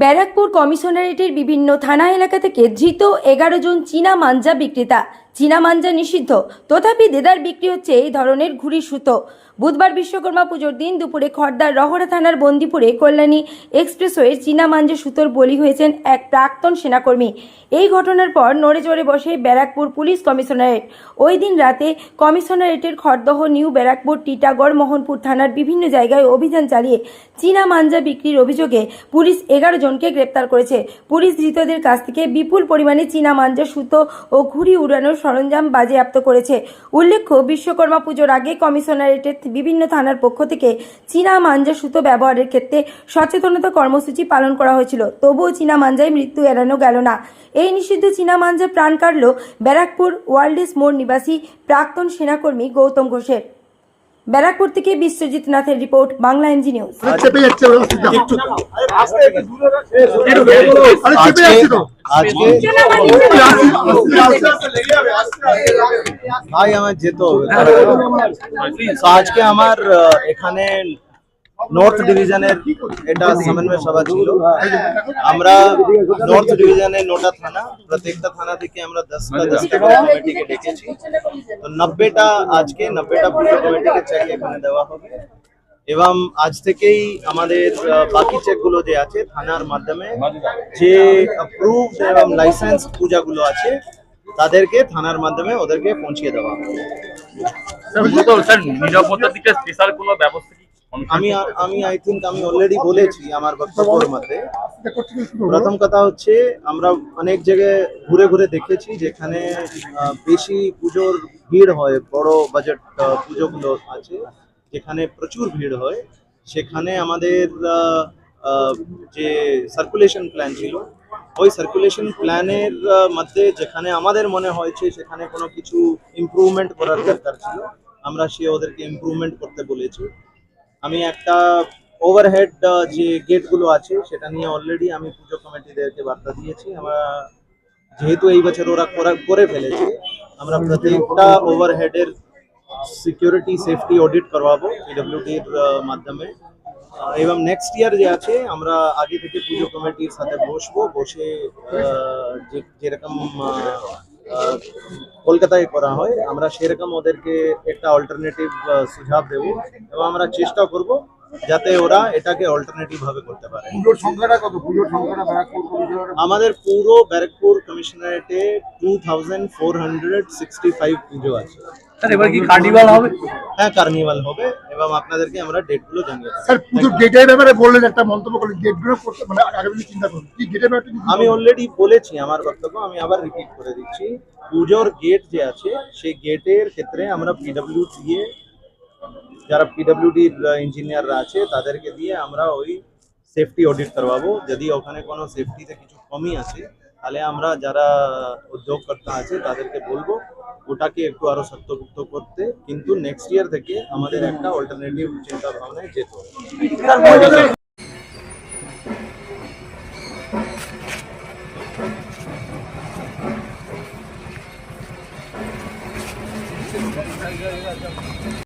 ব্যারাকপুর কমিশনারেটের বিভিন্ন থানা এলাকা থেকে ধৃত এগারো জন চীনা মাঞ্জা বিক্রেতা। চীনা মাঞ্জা নিষিদ্ধ। তথাপি দেদার বিক্রি হচ্ছে এই ধরনের ঘুড়ি সুতো। বুধবার বিশ্বকর্মা পুজোর দিন দুপুরে খড়দার রহরা থানার বন্দিপুরে কল্যাণী এক্সপ্রেসওয়ে চীনা মাঞ্জা সুতোর বলি হয়েছেন এক প্রাক্তন সেনাকর্মী। এই ঘটনার পর নড়ে চড়ে বসে ব্যারাকপুর পুলিশ কমিশনারেট। ওই দিন রাতে কমিশনারেটের খড়দহ নিউ ব্যারাকপুর টিটাগড় মোহনপুর থানার বিভিন্ন জায়গায় অভিযান চালিয়ে চীনা মাঞ্জা বিক্রির অভিযোগে পুলিশ এগারো জনকে গ্রেপ্তার করেছে। পুলিশ ধৃতদের কাছ থেকে বিপুল পরিমাণে চীনা মাঞ্জা সুতো ও ঘুড়ি উড়ানোর সরঞ্জাম বাজেয়াপ্ত করেছে। উল্লেখ্য বিশ্বকর্মা পুজোর আগে কমিশনারেটের বিভিন্ন থানার পক্ষ থেকে চীনা মাঞ্জা সুতো ব্যবহারের ক্ষেত্রে সচেতনতা কর্মসূচি পালন করা হয়েছিল। তবুও চীনা মাঞ্জায় মৃত্যু এড়ানো গেল না। এই নিষিদ্ধ চীনা মাঞ্জা প্রাণ কাটল ব্যারাকপুর ওয়ার্ল্ডেস মোড় নিবাসী প্রাক্তন সেনাকর্মী গৌতম ঘোষের। ব্যারাকপুর থেকে বিশ্বজিৎ নাথের রিপোর্ট বাংলা এনজি নিউজ। আজকে ভাই আমার যেতে হবে। তো আজকে আমার এখানে নর্থ ডিভিশনের এটা সমন্বয় সভা ছিল। আমরা নর্থ ডিভিশনের নটা থানা প্রত্যেকটা থানা থেকে আমরা দশটা দশটা কমিটিকে ডেকেছি। তো নব্বেটা আজকে নব্বেটা পুজো কমিটিকে চেক এখানে দেওয়া হবে। এবং আজ থেকেই আমাদের বাকি চেকগুলো যে আছে থানার মাধ্যমে যে অ্যাপ্রুভড এবং লাইসেন্স পূজাগুলো আছে তাদেরকে থানার মাধ্যমে ওদেরকে পৌঁছিয়ে দেওয়া আমি আমি আই থিঙ্ক আমি অলরেডি বলেছি আমার বক্তব্যের মধ্যে। প্রথম কথা হচ্ছে আমরা অনেক জায়গায় ঘুরে ঘুরে দেখেছি যেখানে বেশি পুজোর ভিড় হয় বড় বাজেট পুজোগুলো আছে। যেখানে প্রচুর ভিড় হয়, সেখানে আমাদের যে সার্কুলেশন প্ল্যান ছিল, ওই সার্কুলেশন প্ল্যানের মধ্যে যেখানে আমাদের মনে হয়েছে সেখানে কোনো কিছু ইমপ্রুভমেন্ট করার দরকার ছিল, আমরা সে ওদেরকে ইমপ্রুভমেন্ট করতে বলেছি। আমি একটা ওভারহেড যে গেটগুলো আছে, সেটা নিয়ে অলরেডি আমি পুজো কমিটিদেরকে বার্তা দিয়েছি। আমরা, যেহেতু এই বছর ওরা করে ফেলেছে, আমরা প্রত্যেকটা ওভারহেডের সিকিউরিটি সেফটি অডিট করবাবো পিডব্লিউডির মাধ্যমে। আহ, এবং নেক্সট ইয়ার যে আছে আমরা আগে থেকে পুজো কমিটির সাথে বসবো বসে যেরকম কলকাতায় করা হয় আমরা সেরকম ওদেরকে একটা অল্টারনেটিভ সুঝাব দেবো। এবং আমরা চেষ্টা করব যাতে ওরা এটাকে অল্টারনেটিভ ভাবে করতে পারে। সংখ্যাটা কত? সংখ্যাটা আমাদের পুরো Barrackpore কমিশনারেটে two thousand four hundred sixty five puja আছে। স্যার এবার কি কার্নিভাল হবে? হ্যাঁ কার্নিভাল হবে। এবং আপনাদেরকে আমরা ডেটগুলো জানিয়ে দেবো। স্যার পুজোর ব্যাপারে বললেন একটা মন্তব্য করলেন। করতে মানে আগামী দিনে চিন্তা করুন কি ব্যাপারে আমি অলরেডি বলেছি আমার বক্তব্য আমি আবার রিপিট করে দিচ্ছি। পুজোর গেট যে আছে সেই গেটের ক্ষেত্রে আমরা পিডব্লিউ দিয়ে যারা পিডব্লিউডির ইঞ্জিনিয়াররা আছে, তাদেরকে দিয়ে আমরা ওই সেফটি অডিট করবাবো। যদি ওখানে কোনো সেফটিতে কিছু কমই আছে তাহলে আমরা যারা উদ্যোগকর্তা আছে, তাদেরকে বলব ওটাকে একটু আরও শক্তপুক্ত করতে। কিন্তু নেক্সট ইয়ার থেকে আমাদের একটা অল্টারনেটিভ চিন্তা ভাবনায় যেতে হবে।